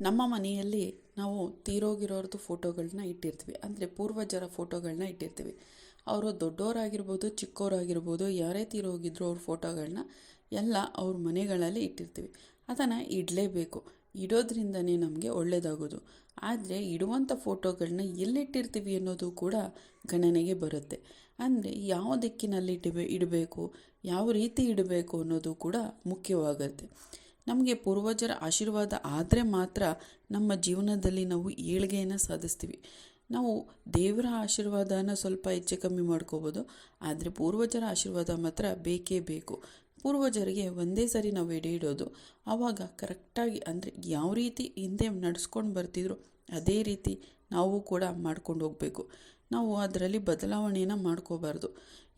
ನಮ್ಮ ಮನೆಯಲ್ಲಿ ನಾವು ತೀರೋಗಿರೋರ್ದು ಫೋಟೋಗಳನ್ನ ಇಟ್ಟಿರ್ತೀವಿ. ಅಂದರೆ ಪೂರ್ವಜರ ಫೋಟೋಗಳನ್ನ ಇಟ್ಟಿರ್ತೀವಿ. ಅವರು ದೊಡ್ಡವರಾಗಿರ್ಬೋದು ಚಿಕ್ಕವರಾಗಿರ್ಬೋದು ಯಾರೇ ತೀರೋಗಿದ್ರು ಅವ್ರ ಫೋಟೋಗಳನ್ನ ಎಲ್ಲ ಅವ್ರ ಮನೆಗಳಲ್ಲಿ ಇಟ್ಟಿರ್ತೀವಿ. ಅದನ್ನು ಇಡಲೇಬೇಕು. ಇಡೋದ್ರಿಂದನೇ ನಮಗೆ ಒಳ್ಳೆಯದಾಗೋದು ಆದರೆ ಇಡುವಂಥ ಫೋಟೋಗಳನ್ನ ಎಲ್ಲಿಟ್ಟಿರ್ತೀವಿ ಅನ್ನೋದು ಕೂಡ ಗಣನೆಗೆ ಬರುತ್ತೆ. ಅಂದರೆ ಯಾವ ದಿಕ್ಕಿನಲ್ಲಿ ಇಡಬೇ, ಇಡಬೇಕು, ಯಾವ ರೀತಿ ಇಡಬೇಕು ಅನ್ನೋದು ಕೂಡ ಮುಖ್ಯವಾಗುತ್ತೆ. ನಮಗೆ ಪೂರ್ವಜರ ಆಶೀರ್ವಾದ ಆದರೆ ಮಾತ್ರ ನಮ್ಮ ಜೀವನದಲ್ಲಿ ನಾವು ಏಳಿಗೆಯನ್ನು ಸಾಧಿಸ್ತೀವಿ. ನಾವು ದೇವರ ಆಶೀರ್ವಾದನ ಸ್ವಲ್ಪ ಹೆಚ್ಚು ಕಮ್ಮಿ ಮಾಡ್ಕೋಬೋದು, ಆದರೆ ಪೂರ್ವಜರ ಆಶೀರ್ವಾದ ಮಾತ್ರ ಬೇಕೇ ಬೇಕು. ಪೂರ್ವಜರಿಗೆ ಒಂದೇ ಸರಿ ನಾವು ಎಡೆ ಇಡೋದು, ಆವಾಗ ಕರೆಕ್ಟಾಗಿ ಅಂದರೆ ಯಾವ ರೀತಿ ಹಿಂದೆ ನಡೆಸ್ಕೊಂಡು ಬರ್ತಿದ್ರು ಅದೇ ರೀತಿ ನಾವು ಕೂಡ ಮಾಡ್ಕೊಂಡು ಹೋಗಬೇಕು. ನಾವು ಅದರಲ್ಲಿ ಬದಲಾವಣೆಯನ್ನು ಮಾಡ್ಕೋಬಾರ್ದು.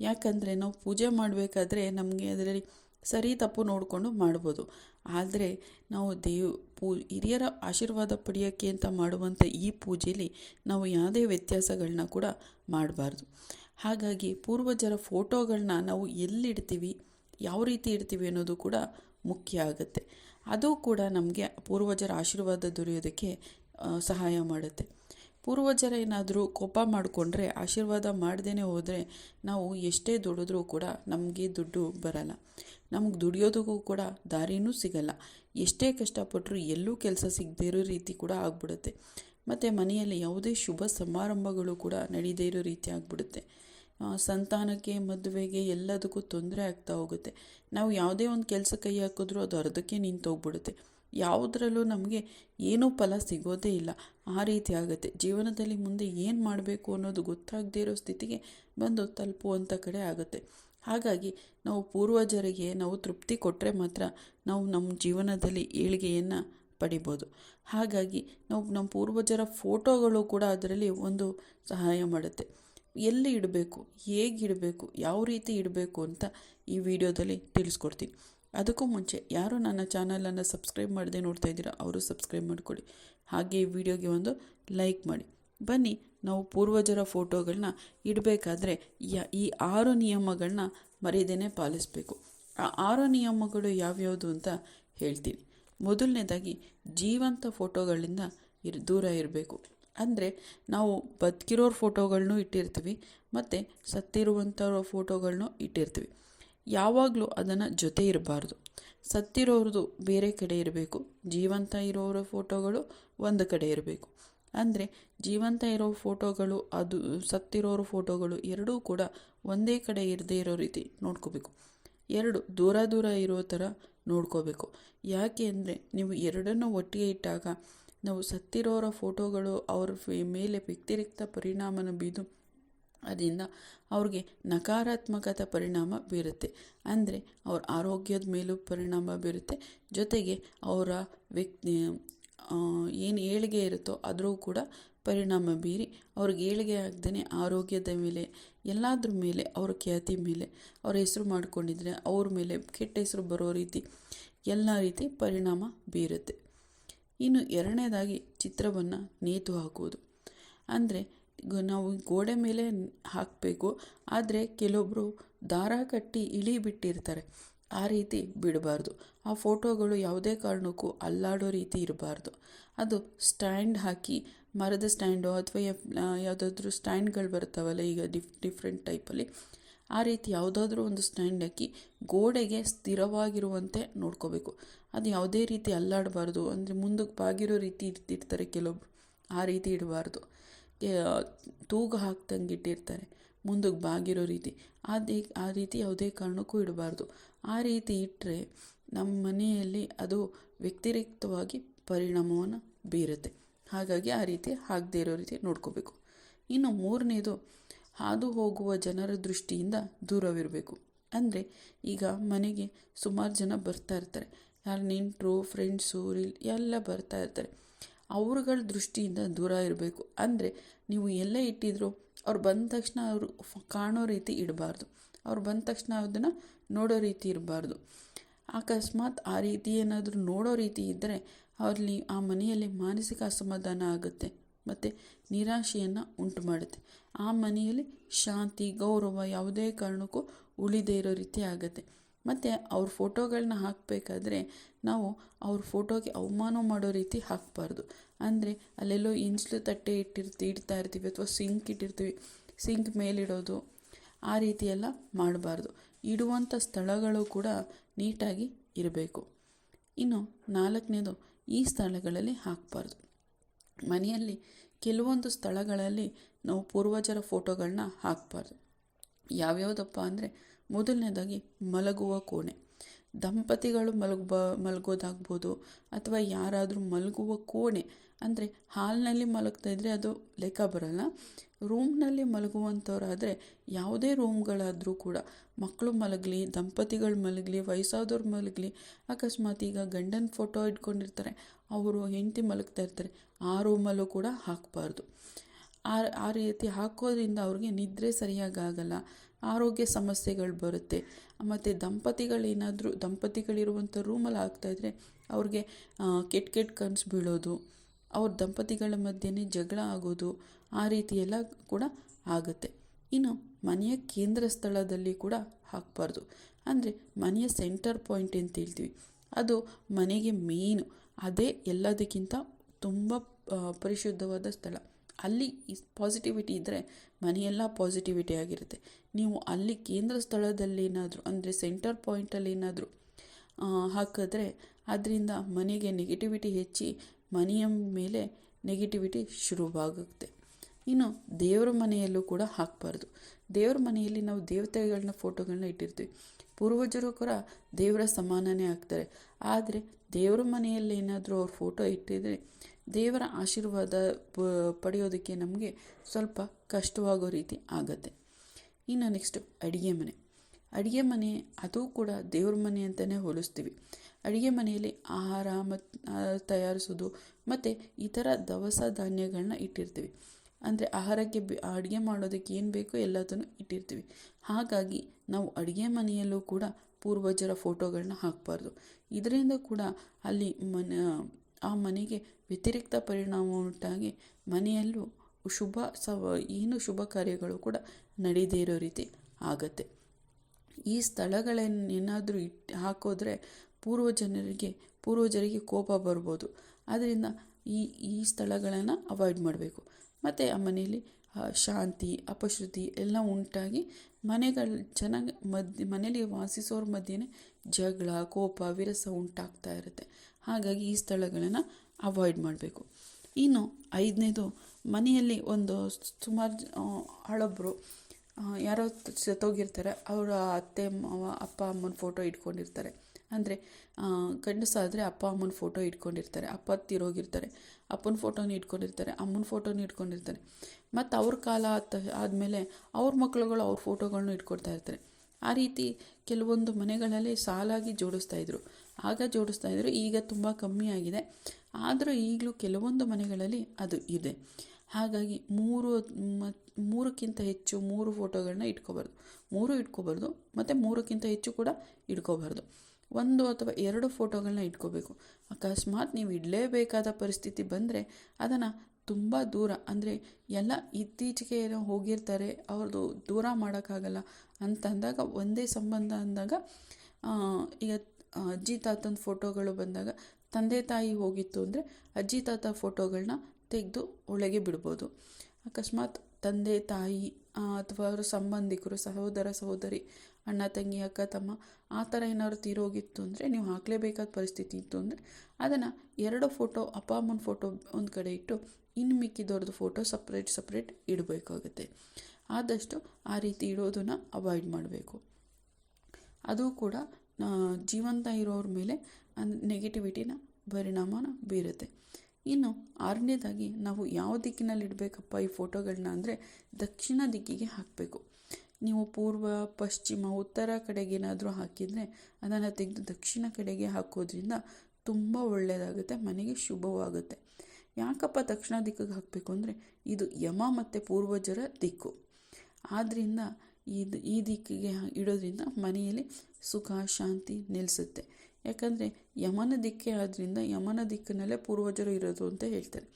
ಯಾಕಂದರೆ ನಾವು ಪೂಜೆ ಮಾಡಬೇಕಾದ್ರೆ ನಮಗೆ ಅದರಲ್ಲಿ ಸರಿ ತಪ್ಪು ನೋಡಿಕೊಂಡು ಮಾಡ್ಬೋದು. ಆದರೆ ನಾವು ದೇವ್ ಪೂ, ಹಿರಿಯರ ಆಶೀರ್ವಾದ ಪಡೆಯೋಕ್ಕೆ ಅಂತ ಮಾಡುವಂಥ ಈ ಪೂಜೆಯಲ್ಲಿ ನಾವು ಯಾವುದೇ ವ್ಯತ್ಯಾಸಗಳನ್ನ ಕೂಡ ಮಾಡಬಾರ್ದು. ಹಾಗಾಗಿ ಪೂರ್ವಜರ ಫೋಟೋಗಳನ್ನ ನಾವು ಎಲ್ಲಿಡ್ತೀವಿ, ಯಾವ ರೀತಿ ಇಡ್ತೀವಿ ಅನ್ನೋದು ಕೂಡ ಮುಖ್ಯ ಆಗುತ್ತೆ. ಅದು ಕೂಡ ನಮಗೆ ಪೂರ್ವಜರ ಆಶೀರ್ವಾದ ದೊರೆಯೋದಕ್ಕೆ ಸಹಾಯ ಮಾಡುತ್ತೆ. ಪೂರ್ವಜರ ಏನಾದರೂ ಕೋಪ ಮಾಡಿಕೊಂಡ್ರೆ, ಆಶೀರ್ವಾದ ಮಾಡ್ದೇ ಹೋದರೆ ನಾವು ಎಷ್ಟೇ ದುಡಿದ್ರೂ ಕೂಡ ನಮಗೆ ದುಡ್ಡು ಬರಲ್ಲ. ನಮ್ಗೆ ದುಡಿಯೋದಕ್ಕೂ ಕೂಡ ದಾರಿನೂ ಸಿಗಲ್ಲ. ಎಷ್ಟೇ ಕಷ್ಟಪಟ್ಟರೂ ಎಲ್ಲೂ ಕೆಲಸ ಸಿಗದೇ ಇರೋ ರೀತಿ ಕೂಡ ಆಗ್ಬಿಡುತ್ತೆ. ಮತ್ತು ಮನೆಯಲ್ಲಿ ಯಾವುದೇ ಶುಭ ಸಮಾರಂಭಗಳು ಕೂಡ ನಡೀದೇ ಇರೋ ರೀತಿ ಆಗಿಬಿಡುತ್ತೆ. ಸಂತಾನಕ್ಕೆ, ಮದುವೆಗೆ ಎಲ್ಲದಕ್ಕೂ ತೊಂದರೆ ಆಗ್ತಾ ಹೋಗುತ್ತೆ. ನಾವು ಯಾವುದೇ ಒಂದು ಕೆಲಸ ಕೈ ಹಾಕಿದ್ರೂ ಅದು ಅರ್ಧಕ್ಕೆ ನಿಂತೋಗ್ಬಿಡುತ್ತೆ. ಯಾವುದರಲ್ಲೂ ನಮಗೆ ಏನೂ ಫಲ ಸಿಗೋದೇ ಇಲ್ಲ. ಆ ರೀತಿ ಆಗುತ್ತೆ. ಜೀವನದಲ್ಲಿ ಮುಂದೆ ಏನು ಮಾಡಬೇಕು ಅನ್ನೋದು ಗೊತ್ತಾಗದೇ ಇರೋ ಸ್ಥಿತಿಗೆ ಬಂದು ತಲುಪುವಂಥ ಕಡೆ ಆಗುತ್ತೆ. ಹಾಗಾಗಿ ನಾವು ಪೂರ್ವಜರಿಗೆ ನಾವು ತೃಪ್ತಿ ಕೊಟ್ಟರೆ ಮಾತ್ರ ನಾವು ನಮ್ಮ ಜೀವನದಲ್ಲಿ ಏಳಿಗೆಯನ್ನು ಪಡಿಬೋದು. ಹಾಗಾಗಿ ನಾವು ನಮ್ಮ ಪೂರ್ವಜರ ಫೋಟೋಗಳು ಕೂಡ ಅದರಲ್ಲಿ ಒಂದು ಸಹಾಯ ಮಾಡುತ್ತೆ. ಎಲ್ಲಿ ಇಡಬೇಕು, ಹೇಗೆ ಇಡಬೇಕು, ಯಾವ ರೀತಿ ಇಡಬೇಕು ಅಂತ ಈ ವಿಡಿಯೋದಲ್ಲಿ ತಿಳಿಸ್ಕೊಡ್ತೀನಿ. ಅದಕ್ಕೂ ಮುಂಚೆ, ಯಾರು ನನ್ನ ಚಾನಲನ್ನು ಸಬ್ಸ್ಕ್ರೈಬ್ ಮಾಡದೆ ನೋಡ್ತಾ ಇದ್ದೀರಾ ಅವರು ಸಬ್ಸ್ಕ್ರೈಬ್ ಮಾಡಿಕೊಡಿ. ಹಾಗೆ ಈ ವಿಡಿಯೋಗೆ ಒಂದು ಲೈಕ್ ಮಾಡಿ. ಬನ್ನಿ, ನಾವು ಪೂರ್ವಜರ ಫೋಟೋಗಳನ್ನ ಇಡಬೇಕಾದ್ರೆ ಈ ಆರು ನಿಯಮಗಳನ್ನ ಮರೆಯದೇ ಪಾಲಿಸಬೇಕು. ಆ ಆರು ನಿಯಮಗಳು ಯಾವ್ಯಾವುದು ಅಂತ ಹೇಳ್ತೀನಿ. ಮೊದಲನೇದಾಗಿ, ಜೀವಂತ ಫೋಟೋಗಳಿಂದ ಇರ್ ದೂರ ಇರಬೇಕು. ಅಂದರೆ, ನಾವು ಬದುಕಿರೋರ ಫೋಟೋಗಳನ್ನೂ ಇಟ್ಟಿರ್ತೀವಿ, ಮತ್ತು ಸತ್ತಿರುವಂಥವ್ರ ಫೋಟೋಗಳನ್ನೂ ಇಟ್ಟಿರ್ತೀವಿ. ಯಾವಾಗಲೂ ಅದನ್ನು ಜೊತೆ ಇರಬಾರ್ದು. ಸತ್ತಿರೋರದು ಬೇರೆ ಕಡೆ ಇರಬೇಕು. ಜೀವಂತ ಇರೋರ ಫೋಟೋಗಳು ಒಂದು ಕಡೆ ಇರಬೇಕು. ಅಂದರೆ ಜೀವಂತ ಇರೋ ಫೋಟೋಗಳು, ಅದು ಸತ್ತಿರೋರ ಫೋಟೋಗಳು ಎರಡೂ ಕೂಡ ಒಂದೇ ಕಡೆ ಇರದೇ ಇರೋ ರೀತಿ ನೋಡ್ಕೋಬೇಕು. ಎರಡು ದೂರ ದೂರ ಇರೋ ಥರ ನೋಡ್ಕೋಬೇಕು. ಯಾಕೆ ಅಂದರೆ ನೀವು ಎರಡನ್ನೂ ಒಟ್ಟಿಗೆ ಇಟ್ಟಾಗ ನಾವು ಸತ್ತಿರೋರ ಫೋಟೋಗಳು ಅವ್ರ ಮೇಲೆ ವ್ಯತಿರಿಕ್ತ ಪರಿಣಾಮನ ಬೀದು ಅದರಿಂದ ಅವ್ರಿಗೆ ನಕಾರಾತ್ಮಕತೆ ಪರಿಣಾಮ ಬೀರುತ್ತೆ. ಅಂದರೆ ಅವ್ರ ಆರೋಗ್ಯದ ಮೇಲೂ ಪರಿಣಾಮ ಬೀರುತ್ತೆ. ಜೊತೆಗೆ ಅವರ ವ್ಯಕ್ತಿ ಏನು ಏಳಿಗೆ ಇರುತ್ತೋ ಅದರೂ ಕೂಡ ಪರಿಣಾಮ ಬೀರಿ ಅವ್ರಿಗೆ ಏಳಿಗೆ ಆಗದೇ ಆರೋಗ್ಯದ ಮೇಲೆ, ಎಲ್ಲಾದ್ರ ಮೇಲೆ, ಅವ್ರ ಖ್ಯಾತಿ ಮೇಲೆ, ಅವ್ರ ಹೆಸರು ಮಾಡಿಕೊಂಡಿದ್ರೆ ಅವ್ರ ಮೇಲೆ ಕೆಟ್ಟ ಹೆಸರು ಬರೋ ರೀತಿ ಎಲ್ಲ ರೀತಿ ಪರಿಣಾಮ ಬೀರುತ್ತೆ. ಇನ್ನು ಎರಡನೇದಾಗಿ ಚಿತ್ರವನ್ನು ನೇತು ಹಾಕುವುದು. ಅಂದರೆ ನಾವು ಗೋಡೆ ಮೇಲೆ ಹಾಕಬೇಕು. ಆದರೆ ಕೆಲವೊಬ್ಬರು ದಾರ ಕಟ್ಟಿ ಇಳಿ ಬಿಟ್ಟಿರ್ತಾರೆ. ಆ ರೀತಿ ಬಿಡಬಾರ್ದು. ಆ ಫೋಟೋಗಳು ಯಾವುದೇ ಕಾರಣಕ್ಕೂ ಅಲ್ಲಾಡೋ ರೀತಿ ಇರಬಾರ್ದು. ಅದು ಸ್ಟ್ಯಾಂಡ್ ಹಾಕಿ, ಮರದ ಸ್ಟ್ಯಾಂಡು ಅಥವಾ ಯಾವುದಾದ್ರೂ ಸ್ಟ್ಯಾಂಡ್ಗಳು ಬರ್ತಾವಲ್ಲ ಈಗ ಡಿಫ್, ಡಿಫ್ರೆಂಟ್ ಟೈಪಲ್ಲಿ, ಆ ರೀತಿ ಯಾವುದಾದ್ರೂ ಒಂದು ಸ್ಟ್ಯಾಂಡ್ ಹಾಕಿ ಗೋಡೆಗೆ ಸ್ಥಿರವಾಗಿರುವಂತೆ ನೋಡ್ಕೋಬೇಕು. ಅದು ಯಾವುದೇ ರೀತಿ ಅಲ್ಲಾಡಬಾರ್ದು. ಅಂದರೆ ಮುಂದಕ್ಕೆ ಬಾಗಿರೋ ರೀತಿ ಇರ್ತಿರ್ತಾರೆ ಕೆಲವೊಬ್ರು. ಆ ರೀತಿ ಇಡಬಾರ್ದು. ತೂಗು ಹಾಕ್ದಂಗೆ ಇಟ್ಟಿರ್ತಾರೆ. ಮುಂದಕ್ಕೆ ಬಾಗಿರೋ ರೀತಿ. ಅದೇ, ಆ ರೀತಿ ಯಾವುದೇ ಕಾರಣಕ್ಕೂ ಇಡಬಾರ್ದು. ಆ ರೀತಿ ಇಟ್ಟರೆ ನಮ್ಮ ಮನೆಯಲ್ಲಿ ಅದು ವ್ಯತಿರಿಕ್ತವಾಗಿ ಪರಿಣಾಮವನ್ನು ಬೀರುತ್ತೆ. ಹಾಗಾಗಿ ಆ ರೀತಿ ಆಗದೇ ಇರೋ ರೀತಿ ನೋಡ್ಕೋಬೇಕು. ಇನ್ನು ಮೂರನೇದು, ಹಾದು ಹೋಗುವ ಜನರ ದೃಷ್ಟಿಯಿಂದ ದೂರವಿರಬೇಕು. ಅಂದರೆ ಈಗ ಮನೆಗೆ ಸುಮಾರು ಜನ ಬರ್ತಾ ಇರ್ತಾರೆ. ಯಾರು ನೆಂಟರು ಫ್ರೆಂಡ್ಸು ರಿಲ್ ಎಲ್ಲ ಬರ್ತಾ ಇರ್ತಾರೆ. ಅವ್ರುಗಳ ದೃಷ್ಟಿಯಿಂದ ದೂರ ಇರಬೇಕು. ಅಂದರೆ ನೀವು ಎಲ್ಲೇ ಇಟ್ಟಿದ್ರು ಅವ್ರು ಬಂದ ತಕ್ಷಣ ಅವರು ಕಾಣೋ ರೀತಿ ಇಡಬಾರ್ದು. ಅವ್ರು ಬಂದ ತಕ್ಷಣ ಅದನ್ನು ನೋಡೋ ರೀತಿ ಇರಬಾರ್ದು. ಅಕಸ್ಮಾತ್ ಆ ರೀತಿ ಏನಾದರೂ ನೋಡೋ ರೀತಿ ಇದ್ದರೆ ಅಲ್ಲಿ ಆ ಮನೆಯಲ್ಲಿ ಮಾನಸಿಕ ಅಸಮಾಧಾನ ಆಗುತ್ತೆ. ಮತ್ತು ನಿರಾಶೆಯನ್ನು ಉಂಟು ಮಾಡುತ್ತೆ. ಆ ಮನೆಯಲ್ಲಿ ಶಾಂತಿ, ಗೌರವ ಯಾವುದೇ ಕಾರಣಕ್ಕೂ ಉಳಿದೇ ಇರೋ ರೀತಿ ಆಗುತ್ತೆ. ಮತ್ತು ಅವ್ರ ಫೋಟೋಗಳನ್ನ ಹಾಕಬೇಕಾದ್ರೆ ನಾವು ಅವ್ರ ಫೋಟೋಗೆ ಅವಮಾನ ಮಾಡೋ ರೀತಿ ಹಾಕಬಾರ್ದು. ಅಂದರೆ ಅಲ್ಲೆಲ್ಲೋ ಇಂಚ್ಲು ತಟ್ಟೆ ಇಟ್ಟಿರ್ತಿ, ಇಡ್ತಾ ಇರ್ತೀವಿ ಅಥವಾ ಸಿಂಕ್ ಇಟ್ಟಿರ್ತೀವಿ ಸಿಂಕ್ ಮೇಲಿಡೋದು, ಆ ರೀತಿ ಎಲ್ಲ ಮಾಡಬಾರ್ದು. ಇಡುವಂಥ ಸ್ಥಳಗಳು ಕೂಡ ನೀಟಾಗಿ ಇರಬೇಕು. ಇನ್ನು ನಾಲ್ಕನೇದು ಈ ಸ್ಥಳಗಳಲ್ಲಿ ಹಾಕಬಾರ್ದು. ಮನೆಯಲ್ಲಿ ಕೆಲವೊಂದು ಸ್ಥಳಗಳಲ್ಲಿ ನಾವು ಪೂರ್ವಜರ ಫೋಟೋಗಳನ್ನ ಹಾಕಬಾರ್ದು. ಯಾವ್ಯಾವುದಪ್ಪ ಅಂದರೆ ಮೊದಲನೇದಾಗಿ ಮಲಗುವ ಕೋಣೆ. ದಂಪತಿಗಳು ಮಲಗ ಮಲಗೋದಾಗ್ಬೋದು ಅಥವಾ ಯಾರಾದರೂ ಮಲಗುವ ಕೋಣೆ. ಅಂದರೆ ಹಾಲ್ನಲ್ಲಿ ಮಲಗ್ತಾ ಇದ್ದರೆ ಅದು ಲೆಕ್ಕ ಬರಲ್ಲ. ರೂಮ್ನಲ್ಲಿ ಮಲಗುವಂಥವ್ರಾದರೆ ಯಾವುದೇ ರೂಮ್ಗಳಾದರೂ ಕೂಡ ಮಕ್ಕಳು ಮಲಗಲಿ, ದಂಪತಿಗಳು ಮಲಗಲಿ, ವಯಸ್ಸಾದವ್ರು ಮಲಗಲಿ, ಅಕಸ್ಮಾತ್ ಈಗ ಗಂಡನ ಫೋಟೋ ಇಟ್ಕೊಂಡಿರ್ತಾರೆ, ಅವರು ಹೆಂಡತಿ ಮಲಗ್ತಾ ಇರ್ತಾರೆ, ಆ ರೂಮಲ್ಲೂ ಕೂಡ ಹಾಕಬಾರ್ದು. ಆ ರೀತಿ ಹಾಕೋದ್ರಿಂದ ಅವ್ರಿಗೆ ನಿದ್ರೆ ಸರಿಯಾಗಿ ಆಗಲ್ಲ. ಆರೋಗ್ಯ ಸಮಸ್ಯೆಗಳು ಬರುತ್ತೆ. ಮತ್ತು ದಂಪತಿಗಳೇನಾದರೂ, ದಂಪತಿಗಳಿರುವಂಥ ರೂಮಲ್ಲಿ ಆಗ್ತಾಯಿದ್ರೆ ಅವ್ರಿಗೆ ಕೆಟ್ಟ ಕೆಟ್ಟ ಕನ್ಸು ಬೀಳೋದು, ಅವ್ರ ದಂಪತಿಗಳ ಮಧ್ಯೆನೇ ಜಗಳ ಆಗೋದು, ಆ ರೀತಿ ಕೂಡ ಆಗುತ್ತೆ. ಇನ್ನು ಮನೆಯ ಕೇಂದ್ರ ಸ್ಥಳದಲ್ಲಿ ಕೂಡ ಹಾಕಬಾರ್ದು. ಅಂದರೆ ಮನೆಯ ಸೆಂಟರ್ ಪಾಯಿಂಟ್ ಅಂತ ಹೇಳ್ತೀವಿ. ಅದು ಮನೆಗೆ ಮೇನು. ಅದೇ ಎಲ್ಲದಕ್ಕಿಂತ ತುಂಬ ಪರಿಶುದ್ಧವಾದ ಸ್ಥಳ. ಅಲ್ಲಿ ಪಾಸಿಟಿವಿಟಿ ಇದ್ದರೆ ಮನೆಯೆಲ್ಲ ಪಾಸಿಟಿವಿಟಿ ಆಗಿರುತ್ತೆ. ನೀವು ಅಲ್ಲಿ ಕೇಂದ್ರ ಸ್ಥಳದಲ್ಲಿ ಏನಾದರೂ ಅಂದರೆ ಸೆಂಟರ್ ಪಾಯಿಂಟಲ್ಲಿ ಏನಾದರೂ ಹಾಕಿದ್ರೆ ಅದರಿಂದ ಮನೆಗೆ ನೆಗೆಟಿವಿಟಿ ಹೆಚ್ಚಿ ಮನೆಯ ಮೇಲೆ ನೆಗೆಟಿವಿಟಿ ಶುರುವಾಗುತ್ತೆ. ಇನ್ನು ದೇವರ ಮನೆಯಲ್ಲೂ ಕೂಡ ಹಾಕಬಾರ್ದು. ದೇವರ ಮನೆಯಲ್ಲಿ ನಾವು ದೇವತೆಗಳನ್ನ ಫೋಟೋಗಳನ್ನ ಇಟ್ಟಿರ್ತೀವಿ. ಪೂರ್ವಜರು ಕೂಡ ದೇವರ ಸಮಾನನೇ ಆಗ್ತಾರೆ. ಆದರೆ ದೇವರ ಮನೆಯಲ್ಲಿ ಏನಾದರೂ ಅವ್ರ ಫೋಟೋ ಇಟ್ಟಿದ್ರೆ ದೇವರ ಆಶೀರ್ವಾದ ಪಡೆಯೋದಕ್ಕೆ ನಮಗೆ ಸ್ವಲ್ಪ ಕಷ್ಟವಾಗೋ ರೀತಿ ಆಗುತ್ತೆ. ಇನ್ನು ನೆಕ್ಸ್ಟು ಅಡುಗೆ ಮನೆ. ಅಡುಗೆ ಮನೆ ಅದು ಕೂಡ ದೇವ್ರ ಮನೆ ಅಂತಲೇ ಹೋಲಿಸ್ತೀವಿ. ಅಡುಗೆ ಮನೆಯಲ್ಲಿ ಆಹಾರ ಮತ್ತು ತಯಾರಿಸೋದು ಮತ್ತು ಈ ದವಸ ಧಾನ್ಯಗಳನ್ನ ಇಟ್ಟಿರ್ತೀವಿ. ಅಂದರೆ ಆಹಾರಕ್ಕೆ ಅಡುಗೆ ಮಾಡೋದಕ್ಕೆ ಏನು ಬೇಕೋ ಎಲ್ಲದನ್ನು ಇಟ್ಟಿರ್ತೀವಿ. ಹಾಗಾಗಿ ನಾವು ಅಡುಗೆ ಮನೆಯಲ್ಲೂ ಕೂಡ ಪೂರ್ವಜರ ಫೋಟೋಗಳನ್ನ ಹಾಕಬಾರ್ದು. ಇದರಿಂದ ಕೂಡ ಅಲ್ಲಿ ಮನ ಆ ಮನೆಗೆ ವ್ಯತಿರಿಕ್ತ ಪರಿಣಾಮ ಉಂಟಾಗಿ ಮನೆಯಲ್ಲೂ ಶುಭ ಸವ, ಏನು ಶುಭ ಕಾರ್ಯಗಳು ಕೂಡ ನಡೀದೇ ಇರೋ ರೀತಿ ಆಗತ್ತೆ. ಈ ಸ್ಥಳಗಳನ್ನೇನಾದರೂ ಇಟ್ಟು ಹಾಕೋದ್ರೆ ಪೂರ್ವಜನರಿಗೆ, ಪೂರ್ವಜರಿಗೆ ಕೋಪ ಬರ್ಬೋದು. ಆದ್ದರಿಂದ ಈ ಈ ಸ್ಥಳಗಳನ್ನು ಅವಾಯ್ಡ್ ಮಾಡಬೇಕು. ಮತ್ತು ಆ ಮನೆಯಲ್ಲಿ ಶಾಂತಿ ಅಪಶ್ರುತಿ ಎಲ್ಲ ಉಂಟಾಗಿ ಮನೆಗಳು ಚೆನ್ನಾಗಿ ಮಧ್ಯ ಮನೆಯಲ್ಲಿ ವಾಸಿಸೋರ ಮಧ್ಯೆ ಜಗಳ, ಕೋಪ, ವಿರಸ ಉಂಟಾಗ್ತಾ ಇರುತ್ತೆ. ಹಾಗಾಗಿ ಈ ಸ್ಥಳಗಳನ್ನು ಅವಾಯ್ಡ್ ಮಾಡಬೇಕು. ಇನ್ನು ಐದನೇದು, ಮನೆಯಲ್ಲಿ ಒಂದು ಸುಮಾರು ಹಳೊಬ್ಬರು ಯಾರೋ ಸತ್ತೋಗಿರ್ತಾರೆ, ಅವರ ಅತ್ತೆ, ಮಾವ, ಅಪ್ಪ, ಅಮ್ಮನ ಫೋಟೋ ಇಟ್ಕೊಂಡಿರ್ತಾರೆ. ಅಂದರೆ ಗಂಡಸಾದರೆ ಅಪ್ಪ, ಅಮ್ಮನ ಫೋಟೋ ಇಟ್ಕೊಂಡಿರ್ತಾರೆ ಅಪ್ಪ ತಿರೋಗಿರ್ತಾರೆ ಅಪ್ಪನ ಫೋಟೋನ ಇಟ್ಕೊಂಡಿರ್ತಾರೆ, ಅಮ್ಮನ ಫೋಟೋನ ಇಟ್ಕೊಂಡಿರ್ತಾರೆ. ಮತ್ತು ಅವ್ರ ಕಾಲ ಆದ ಆದಮೇಲೆ ಅವ್ರ ಮಕ್ಕಳುಗಳು ಅವ್ರ ಫೋಟೋಗಳನ್ನೂ ಇಟ್ಕೊಡ್ತಾ ಇರ್ತಾರೆ. ಆ ರೀತಿ ಕೆಲವೊಂದು ಮನೆಗಳಲ್ಲಿ ಸಾಲಾಗಿ ಜೋಡಿಸ್ತಾ ಇದ್ರು. ಆಗ ಜೋಡಿಸ್ತಾ ಇದ್ದರು ಈಗ ತುಂಬ ಕಮ್ಮಿ ಆಗಿದೆ. ಆದರೂ ಈಗಲೂ ಕೆಲವೊಂದು ಮನೆಗಳಲ್ಲಿ ಅದು ಇದೆ. ಹಾಗಾಗಿ ಮೂರು ಮೂರಕ್ಕಿಂತ ಹೆಚ್ಚು ಮೂರು ಫೋಟೋಗಳನ್ನ ಇಟ್ಕೋಬಾರ್ದು. ಮೂರು ಇಟ್ಕೋಬಾರ್ದು, ಮತ್ತು ಮೂರಕ್ಕಿಂತ ಹೆಚ್ಚು ಕೂಡ ಇಟ್ಕೋಬಾರ್ದು. ಒಂದು ಅಥವಾ ಎರಡು ಫೋಟೋಗಳನ್ನ ಇಟ್ಕೋಬೇಕು. ಅಕಸ್ಮಾತ್ ನೀವು ಇಡಲೇಬೇಕಾದ ಪರಿಸ್ಥಿತಿ ಬಂದರೆ ಅದನ್ನು ತುಂಬ ದೂರ. ಅಂದರೆ ಎಲ್ಲ ಇತ್ತೀಚೆಗೆ ಏನೋ ಹೋಗಿರ್ತಾರೆ ಅವ್ರದ್ದು ದೂರ ಮಾಡೋಕ್ಕಾಗಲ್ಲ ಅಂತಂದಾಗ, ಒಂದೇ ಸಂಬಂಧ ಅಂದಾಗ ಈಗ ಅಜ್ಜಿ ತಾತನ ಫೋಟೋಗಳು ಬಂದಾಗ, ತಂದೆ ತಾಯಿ ಹೋಗಿತ್ತು ಅಂದರೆ ಅಜ್ಜಿ ತಾತ ಫೋಟೋಗಳನ್ನ ತೆಗೆದು ಒಳಗೆ ಬಿಡ್ಬೋದು. ಅಕಸ್ಮಾತ್ ತಂದೆ ತಾಯಿ ಅಥವಾ ಅವರ ಸಂಬಂಧಿಕರು, ಸಹೋದರ, ಸಹೋದರಿ, ಅಣ್ಣ, ತಂಗಿ, ಅಕ್ಕ, ತಮ್ಮ, ಆ ಥರ ಏನಾದ್ರು ತೀರೋಗಿತ್ತು ಅಂದರೆ, ನೀವು ಹಾಕಲೇಬೇಕಾದ ಪರಿಸ್ಥಿತಿ ಇತ್ತು ಅಂದರೆ, ಅದನ್ನು ಎರಡು ಫೋಟೋ, ಅಪ್ಪ, ಅಮ್ಮನ ಫೋಟೋ ಒಂದು ಕಡೆ ಇಟ್ಟು ಇನ್ನು ಮಿಕ್ಕಿದವ್ರದ್ದು ಫೋಟೋ ಸಪ್ರೇಟ್ ಸಪ್ರೇಟ್ ಇಡಬೇಕಾಗುತ್ತೆ. ಆದಷ್ಟು ಆ ರೀತಿ ಇಡೋದನ್ನು ಅವಾಯ್ಡ್ ಮಾಡಬೇಕು. ಅದು ಕೂಡ ಜೀವಂತ ಇರೋರ ಮೇಲೆ ನೆಗೆಟಿವಿಟಿನ ಪರಿಣಾಮನ ಬೀರುತ್ತೆ. ಇನ್ನು ಆರನೇದಾಗಿ ನಾವು ಯಾವ ದಿಕ್ಕಿನಲ್ಲಿ ಇಡಬೇಕಪ್ಪ ಈ ಫೋಟೋಗಳನ್ನ ಅಂದರೆ ದಕ್ಷಿಣ ದಿಕ್ಕಿಗೆ ಹಾಕಬೇಕು. ನೀವು ಪೂರ್ವ, ಪಶ್ಚಿಮ, ಉತ್ತರ ಕಡೆಗೇನಾದರೂ ಹಾಕಿದರೆ ಅದನ್ನು ತೆಗೆದು ದಕ್ಷಿಣ ಕಡೆಗೆ ಹಾಕೋದ್ರಿಂದ ತುಂಬ ಒಳ್ಳೆಯದಾಗುತ್ತೆ ಮನೆಗೆ ಶುಭವಾಗುತ್ತೆ. ಯಾಕಪ್ಪ ದಕ್ಷಿಣ ದಿಕ್ಕಿಗೆ ಹಾಕಬೇಕು ಅಂದರೆ ಇದು ಯಮ ಮತ್ತು ಪೂರ್ವಜರ ದಿಕ್ಕು. ಆದ್ದರಿಂದ ಇದು ಈ ದಿಕ್ಕಿಗೆ ಇಡೋದ್ರಿಂದ ಮನೆಯಲ್ಲಿ ಸುಖ, ಶಾಂತಿ ನೆಲೆಸುತ್ತೆ. ಯಾಕಂದರೆ ಯಮನ ದಿಕ್ಕೇ ಆದ್ದರಿಂದ ಯಮನ ದಿಕ್ಕಿನಲ್ಲೇ ಪೂರ್ವಜರು ಇರೋದು ಅಂತ ಹೇಳ್ತಾರೆ.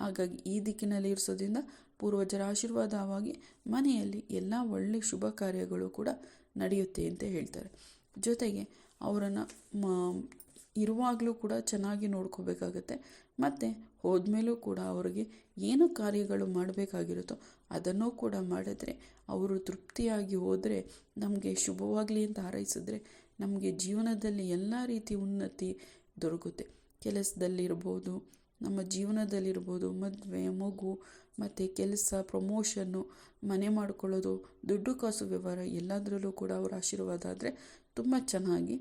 ಹಾಗಾಗಿ ಈ ದಿಕ್ಕಿನಲ್ಲಿ ಇರಿಸೋದ್ರಿಂದ ಪೂರ್ವಜರ ಆಶೀರ್ವಾದವಾಗಿ ಮನೆಯಲ್ಲಿ ಎಲ್ಲ ಒಳ್ಳೆಯ ಶುಭ ಕಾರ್ಯಗಳು ಕೂಡ ನಡೆಯುತ್ತೆ ಅಂತ ಹೇಳ್ತಾರೆ. ಜೊತೆಗೆ ಅವರನ್ನು ಇರುವಾಗಲೂ ಕೂಡ ಚೆನ್ನಾಗಿ ನೋಡ್ಕೋಬೇಕಾಗತ್ತೆ. ಮತ್ತು ಹೋದ್ಮೇಲೂ ಕೂಡ ಅವರಿಗೆ ಏನು ಕಾರ್ಯಗಳು ಮಾಡಬೇಕಾಗಿರುತ್ತೋ ಅದನ್ನೂ ಕೂಡ ಮಾಡಿದ್ರೆ ಅವರು ತೃಪ್ತಿಯಾಗಿ ಹೋದರೆ ನಮಗೆ ಶುಭವಾಗಲಿ ಅಂತ ಹಾರೈಸಿದ್ರೆ ನಮಗೆ ಜೀವನದಲ್ಲಿ ಎಲ್ಲ ರೀತಿ ಉನ್ನತಿ ದೊರಕುತ್ತೆ. ಕೆಲಸದಲ್ಲಿರ್ಬೋದು, ನಮ್ಮ ಜೀವನದಲ್ಲಿರ್ಬೋದು, ಮದುವೆ, ಮಗು, ಮತ್ತು ಕೆಲಸ ಪ್ರಮೋಷನ್ನು ಮನೆ ಮಾಡ್ಕೊಳ್ಳೋದು, ದುಡ್ಡು, ಕಾಸು, ವ್ಯವಹಾರ ಎಲ್ಲದರಲ್ಲೂ ಕೂಡ ಅವರ ಆಶೀರ್ವಾದ ಆದರೆ ತುಂಬ ಚೆನ್ನಾಗಿ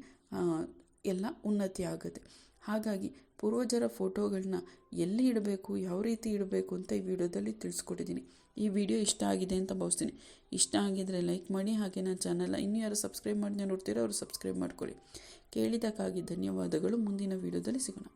ಎಲ್ಲ ಉನ್ನತಿ ಆಗುತ್ತೆ. ಹಾಗಾಗಿ ಪೂರ್ವಜರ ಫೋಟೋಗಳನ್ನ ಎಲ್ಲಿ ಇಡಬೇಕು, ಯಾವ ರೀತಿ ಇಡಬೇಕು ಅಂತ ಈ ವಿಡಿಯೋದಲ್ಲಿ ತಿಳಿಸ್ಕೊಟ್ಟಿದ್ದೀನಿ. ಈ ವಿಡಿಯೋ ಇಷ್ಟ ಆಗಿದೆ ಅಂತ ಭಾವಿಸ್ತೀನಿ. ಇಷ್ಟ ಆಗಿದರೆ ಲೈಕ್ ಮಾಡಿ, ಹಾಗೆ ನನ್ನ ಚಾನಲ್ನ ಇನ್ನೂ ಯಾರು ಸಬ್ಸ್ಕ್ರೈಬ್ ಮಾಡಿ ನೋಡ್ತೀರೋ ಅವರು ಸಬ್ಸ್ಕ್ರೈಬ್ ಮಾಡ್ಕೊಳ್ಳಿ. ಕೇಳಿದ್ದಕ್ಕಾಗಿ ಧನ್ಯವಾದಗಳು. ಮುಂದಿನ ವಿಡಿಯೋದಲ್ಲಿ ಸಿಗೋಣ.